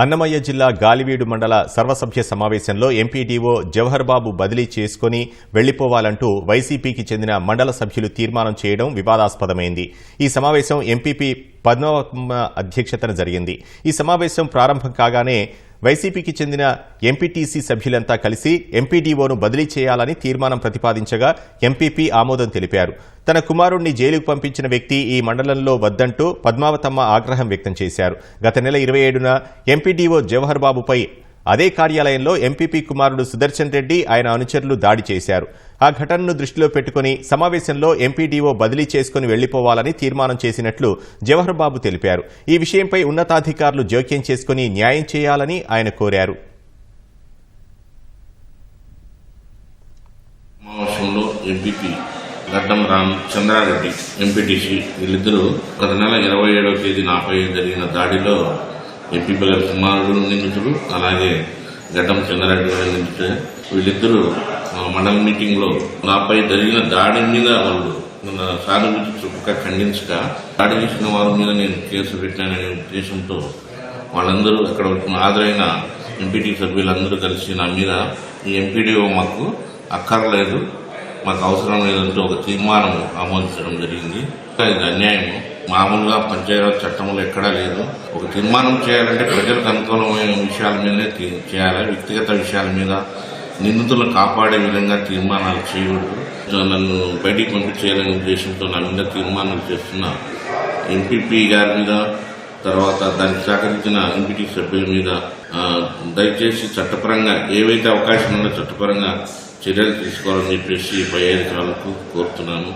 అన్నమయ్య జిల్లా గాలివీడు మండల సర్వసభ్య సమావేశంలో ఎంపీడీఓ జవహర్ బాబు బదిలీ చేసుకుని వెళ్ళిపోవాలంటూ వైసీపీకి చెందిన మండల సభ్యులు తీర్మానం చేయడం వివాదాస్పదమైంది. ఈ సమావేశం ఎంపీపీ పద్మ అధ్యక్షతన జరిగింది. ఈ సమావేశం ప్రారంభం కాగానే వైసీపీకి చెందిన ఎంపీటీసీ సభ్యులంతా కలిసి ఎంపీడీఓను బదిలీ చేయాలని తీర్మానం ప్రతిపాదించగా ఎంపీపీ ఆమోదం తెలిపారు. తన కుమారుణ్ణి జైలుకు పంపించిన వ్యక్తి ఈ మండలంలో వద్దంటూ పద్మావతమ్మ ఆగ్రహం వ్యక్తం చేశారు. గత నెల ఇరవై ఏడున ఎంపీడీఓ జవహర్ బాబుపై అదే కార్యాలయంలో ఎంపీపీ కుమారుడు సుదర్శన్ రెడ్డి ఆయన అనుచరులు దాడి చేశారు. ఆ ఘటనను దృష్టిలో పెట్టుకుని సమావేశంలో ఎంపీడీఓ బదిలీ చేసుకుని వెళ్ళిపోవాలని తీర్మానం చేసినట్లు జవహర్ బాబు తెలిపారు. ఈ విషయంపై ఉన్నతాధికారులు జోక్యం చేసుకుని న్యాయం చేయాలని ఆయన కోరారు. సమావేశంలో ఎంపీపీ గడ్డం రామ్ చంద్రారెడ్డి ఎంపీటీసీ వీళ్ళిద్దరూ గత నెల ఇరవై ఏడవ తేదీ నాపై జరిగిన దాడిలో ఎంపీపీల కుమారుడు నిందితుడు అలాగే గడ్డం చంద్రారెడ్డి గారు నిందితుడు. వీళ్ళిద్దరూ మండల మీటింగ్లో నాపై జరిగిన దాడి మీద వాళ్ళు మన సానుభూతి చూపక ఖండించక దాడి చేసిన వారి మీద నేను కేసు పెట్టాననే ఉద్దేశంతో వాళ్ళందరూ అక్కడ హాజరైన ఎంపీటీ సభ్యులందరూ కలిసి నా మీద ఈ ఎంపీడీఓ మాకు అక్కర్లేదు. మాకు అవసరం ఒక తీర్మానం ఆమోదించడం జరిగింది. ఇది అన్యాయం మామూలుగా పంచాయతీ చట్టంలో ఎక్కడా లేదు. ఒక తీర్మానం చేయాలంటే ప్రజలకు అనుకూలమైన విషయాల మీదనే చేయాలి. వ్యక్తిగత విషయాల మీద నిందితులను కాపాడే విధంగా తీర్మానాలు చేయకూడదు నన్ను బయటికి పంపించేయాలనే ఉద్దేశంతో నా మీద తీర్మానాలు చేస్తున్న ఎంపీపీ గారి మీద తర్వాత దానికి సహకరించిన ఎంపీటీ సభ్యుల మీద దయచేసి చట్టపరంగా ఏవైతే అవకాశం ఉందో చట్టపరంగా చర్యలు తీసుకోవాలని చెప్పేసి పై అధికారులకు కోరుతున్నాను.